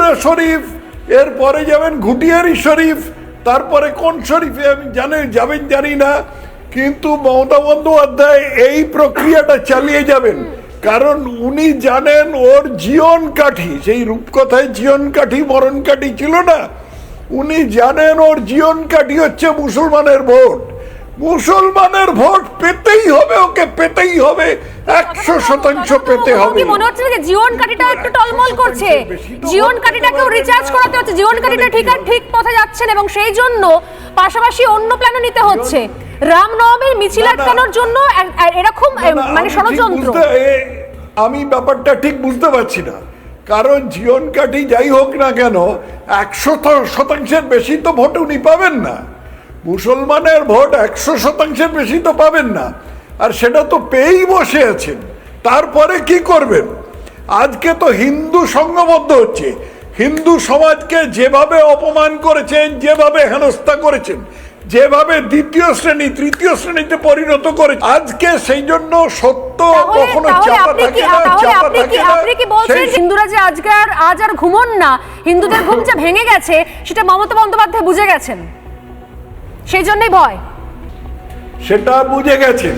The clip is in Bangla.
ফুরফুরা শরীফ, এরপরে যাবেন ঘুটিয়ারি শরীফ, তারপরে কোন শরীফে আমি জানেন যাবেন জানি না, কিন্তু মমতা বন্দ্যোপাধ্যায় এই প্রক্রিয়াটা চালিয়ে যাবেন। কারণ উনি জানেন ওর জীবন কাঠি, সেই রূপকথায় জীবন কাঠি, মরণ কাঠি ছিল না। উনি জানেন ওর জীবন কাঠি হচ্ছে মুসলমানের ভোট। মুসলমানের ভোট পেতেই হবে ওকে পেতেই হবে একশো শতাংশ পেতে হবে। মনে হচ্ছে যে জীবন কাঠিটা একটু টলমল করছে? জীবন কাঠিটাকেও রিচার্জ করাতে হচ্ছে। জীবন কাঠিটা ঠিক আর ঠিক পথে যাচ্ছেন এবং সেই জন্য পাশাপাশি অন্য প্ল্যানও নিতে হচ্ছে। রামনবমীর মিছিল। আটকানোর জন্য এরকম মানে আমি ষড়যন্ত্র। আমি ব্যাপারটা ঠিক বুঝতে পারছি না। কারণ জীবন কাঠি যাই হোক না কেন একশো শতাংশের বেশি তো ভোট উনি পাবেন না। মুসলমানের ভোট একশো শতাংশের বেশি তো পাবেন না। আর সেটা তো পেয়েই বসে আছেন। তারপরে কি করবেন? আজকে তো হিন্দু সংঘবদ্ধ হচ্ছে। হিন্দু সমাজকে যেভাবে অপমান করেছেন যেভাবে হেনস্থা করেছেন যেভাবে দ্বিতীয় শ্রেণি তৃতীয় শ্রেণীতে পরিণত করে আজকে সেই জন্য সত্য কখনো চাপা থাকে না চাপা থাকে না। আপনি কি বলছেন হিন্দুরা যে আজকে আর আজ আর ঘুমন না? হিন্দুদের ঘুম যে ভেঙে গেছে সেটা মমতা বন্দ্যোপাধ্যায় বুঝে গেছেন। সেই জন্যই ভয়। সেটা বুঝে গেছেন।